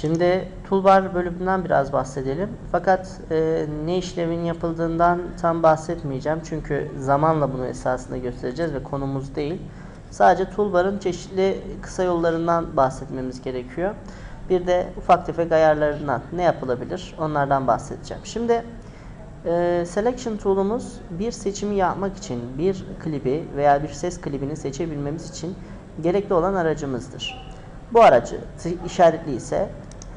Şimdi toolbar bölümünden biraz bahsedelim. Fakat e, ne işlemin yapıldığından tam bahsetmeyeceğim. Çünkü zamanla bunu esasında göstereceğiz ve konumuz değil. Sadece toolbar'ın çeşitli kısa yollarından bahsetmemiz gerekiyor. Bir de ufak tefek ayarlarından ne yapılabilir onlardan bahsedeceğim. Şimdi e, selection tool'umuz bir seçimi yapmak için bir klibi veya bir ses klibini seçebilmemiz için gerekli olan aracımızdır. Bu aracı işaretli ise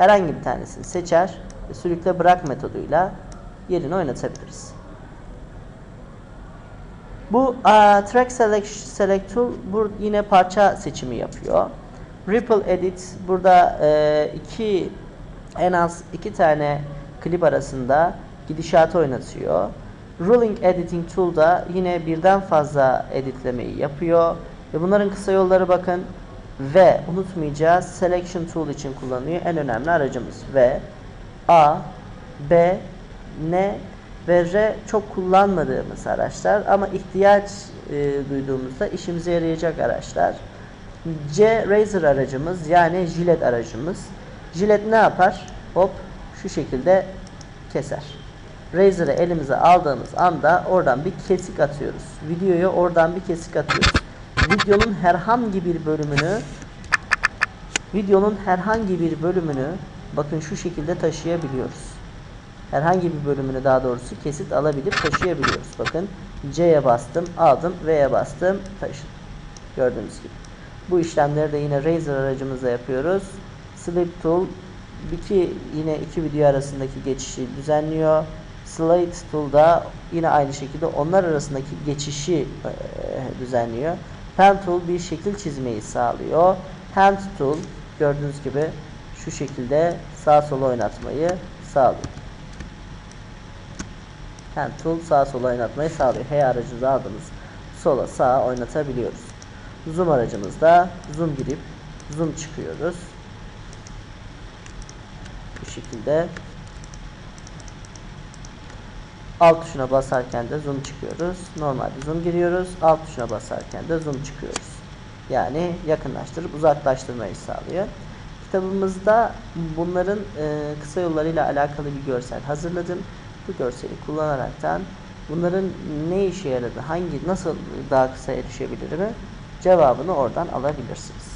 herhangi bir tanesini seçer ve sürükle bırak metoduyla yerini oynatabiliriz. Bu a, track select, select tool bu yine parça seçimi yapıyor. Ripple edit burada e, iki en az iki tane klip arasında gidişatı oynatıyor. Ruling editing tool da yine birden fazla editlemeyi yapıyor. Ve bunların kısa yolları bakın ve unutmayacağız selection tool için kullanılıyor en önemli aracımız ve A, B, N ve R çok kullanmadığımız araçlar ama ihtiyaç e, duyduğumuzda işimize yarayacak araçlar. C Razer aracımız yani jilet aracımız. Jilet ne yapar? Hop şu şekilde keser. Razer'ı elimize aldığımız anda oradan bir kesik atıyoruz. Videoya oradan bir kesik atıyoruz. Videonun herhangi bir bölümünü videonun herhangi bir bölümünü bakın şu şekilde taşıyabiliyoruz. Herhangi bir bölümünü daha doğrusu kesit alabilip taşıyabiliyoruz. Bakın C'ye bastım, aldım, V'ye bastım, taşıdım. Gördüğünüz gibi. Bu işlemleri de yine Razer aracımızla yapıyoruz. Slip Tool iki, yine iki video arasındaki geçişi düzenliyor. Slate Tool da yine aynı şekilde onlar arasındaki geçişi e, düzenliyor. Pen Tool bir şekil çizmeyi sağlıyor. Hand Tool gördüğünüz gibi şu şekilde sağ sola oynatmayı sağlıyor. Hand Tool sağ sola oynatmayı sağlıyor. H aracımızı aldığımız sola sağa oynatabiliyoruz. Zoom aracımızda zoom girip zoom çıkıyoruz. Bu şekilde alt tuşuna basarken de zoom çıkıyoruz. Normalde zoom giriyoruz. Alt tuşuna basarken de zoom çıkıyoruz. Yani yakınlaştırıp uzaklaştırmayı sağlıyor. Kitabımızda bunların e, kısa yollarıyla alakalı bir görsel hazırladım. Bu görseli kullanaraktan bunların ne işe yaradı, hangi nasıl daha kısa erişebilirimi cevabını oradan alabilirsiniz.